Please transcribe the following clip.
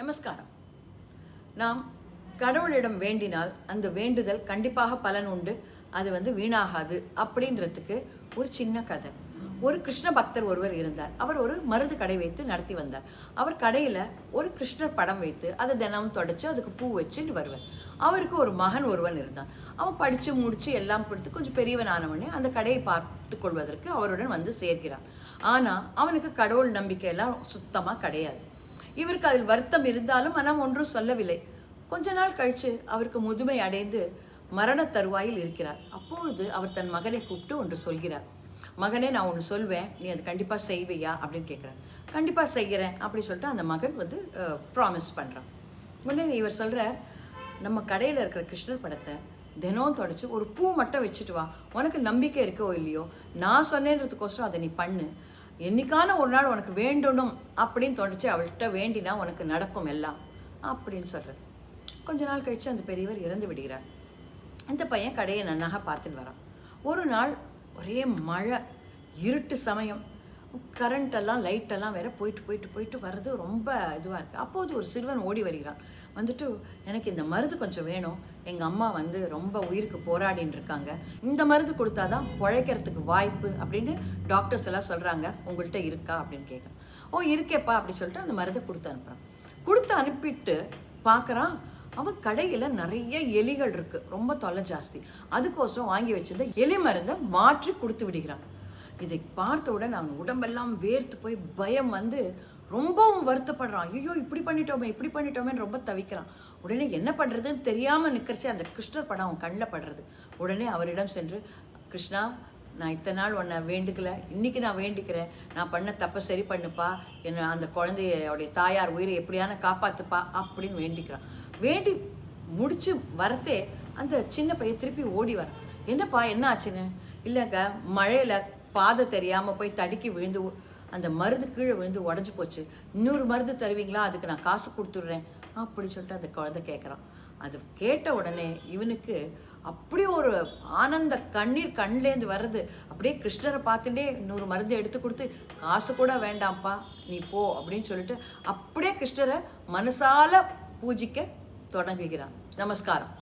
நமஸ்காரம். நாம் கடவுளிடம் வேண்டினால் அந்த வேண்டுதல் கண்டிப்பாக பலன் உண்டு. அது வந்து வீணாகாது அப்படின்றதுக்கு ஒரு சின்ன கதை. ஒரு கிருஷ்ண பக்தர் ஒருவர் இருந்தார். அவர் ஒரு மருந்து கடை வைத்து நடத்தி வந்தார். அவர் கடையில் ஒரு கிருஷ்ணர் படம் வைத்து அதை தினமும் தொடச்சி அதுக்கு பூ வச்சுட்டு வருவார். அவருக்கு ஒரு மகன் ஒருவன் இருந்தான். அவன் படித்து முடித்து எல்லாம் கொடுத்து கொஞ்சம் பெரியவன் ஆனவனே அந்த கடையை பார்த்து கொள்வதற்கு அவருடன் வந்து சேர்க்கிறான். ஆனால் அவனுக்கு கடவுள் நம்பிக்கையெல்லாம் சுத்தமாக கிடையாது. இவருக்கு அதில் வருத்தம் இருந்தாலும் ஆனால் ஒன்றும் சொல்லவில்லை. கொஞ்ச நாள் கழித்து அவருக்கு முதுமை அடைந்து மரண தருவாயில் இருக்கிறார். அப்பொழுது அவர் தன் மகனை கூப்பிட்டு ஒன்று சொல்கிறார். மகனே நான் ஒன்று சொல்வேன். நீ அது கண்டிப்பாக செய்வியா? அப்படின்னு கேட்குறேன் கண்டிப்பாக செய்கிறேன். அப்படி சொல்லிட்டு அந்த மகன் வந்து ப்ராமிஸ் பண்ணுறான் உடனே இவர் சொல்கிறார் நம்ம கடையில் இருக்கிற கிருஷ்ணர் படத்தை தினம் தொடச்சி ஒரு பூ மட்டும் வச்சுட்டு வா. உனக்கு நம்பிக்கை இருக்கோ இல்லையோ நான் சொன்னேன்றதுக்கோசரம் அதை நீ பண்ணு. என்னைக்கான ஒரு நாள் உனக்கு வேண்டணும் அப்படின்னு தோணுச்சு அவள்கிட்ட வேண்டினா உனக்கு நடக்கும் எல்லாம் அப்படின்னு சொல்கிறது கொஞ்ச நாள் கழித்து அந்த பெரியவர் இறந்து விடுகிறார். அந்த பையன் கடையை நன்னாக பார்த்துட்டு வரான். ஒரு நாள் ஒரே மழை இருட்டு சமயம். கரண்ட்டெல்லாம் லைட்டெல்லாம் வேற போயிட்டு போயிட்டு போயிட்டு வர்றது ரொம்ப இதுவாக இருக்குது அப்போது ஒரு சிறுவன் ஓடி வருகிறான். வந்துட்டு எனக்கு இந்த மருந்து கொஞ்சம் வேணும். எங்கள் அம்மா வந்து ரொம்ப உயிருக்கு போராடின்னு இருக்காங்க. இந்த மருந்து கொடுத்தாதான் பிழைக்கிறதுக்கு வாய்ப்பு அப்படின்னு டாக்டர்ஸ் எல்லாம் சொல்கிறாங்க உங்கள்கிட்ட இருக்கா? அப்படின்னு கேட்குறான். ஓ இருக்கேப்பா அப்படி சொல்லிட்டு அந்த மருந்தை கொடுத்து அனுப்புகிறான் கொடுத்து அனுப்பிட்டு பார்க்குறான் அவன் கடையில் நிறைய எலிகள் இருக்குது ரொம்ப தொல்லை ஜாஸ்தி. அதுக்கோசரம் வாங்கி வச்சிருந்த எலி மருந்தை மாற்றி கொடுத்து விடுகிறான். இதை பார்த்தவுடன் அவன் உடம்பெல்லாம் வேர்த்து போய் பயம் வந்து ரொம்பவும் வருத்தப்படுறான். ஐயோ இப்படி பண்ணிட்டோமே இப்படி பண்ணிட்டோமேன்னு ரொம்ப தவிக்கிறான். உடனே என்ன பண்ணுறதுன்னு தெரியாமல் நிற்கிறச்சே அந்த கிருஷ்ணர் படம் அவன் கண்ணில் படுறது. உடனே அவரிடம் சென்று கிருஷ்ணா நான் இத்தனை நாள் உன்னை வேண்டுக்கல. இன்னைக்கு நான் வேண்டிக்கிறேன். நான் பண்ண தப்பை சரி பண்ணுப்பா. என்ன அந்த குழந்தையோடைய தாயார் உயிரை எப்படியான காப்பாற்றுப்பா அப்படின்னு வேண்டிக்கிறான். வேண்டி முடிச்சு வரத்தே அந்த சின்ன பையன் திருப்பி ஓடி வரான். என்னப்பா என்ன ஆச்சுன்னு? இல்லைங்க மழையில் பாதை தெரியாமல் போய் தடுக்கி விழுந்து அந்த மருந்து கீழே விழுந்து உடஞ்சி போச்சு. இன்னொரு மருந்து தருவீங்களா? அதுக்கு நான் காசு கொடுத்துட்றேன். அப்படி சொல்லிட்டு அந்த குழந்தை கேட்குறான் அது கேட்ட உடனே இவனுக்கு அப்படி ஒரு ஆனந்த கண்ணீர் கண்லேருந்து வர்றது. அப்படியே கிருஷ்ணரை பார்த்துட்டே இன்னொரு மருந்து எடுத்து கொடுத்து காசு கூட வேண்டாம்ப்பா நீ போ அப்படின்னு சொல்லிட்டு அப்படியே கிருஷ்ணரை மனசால பூஜிக்க தொடங்குகிறான். நமஸ்காரம்.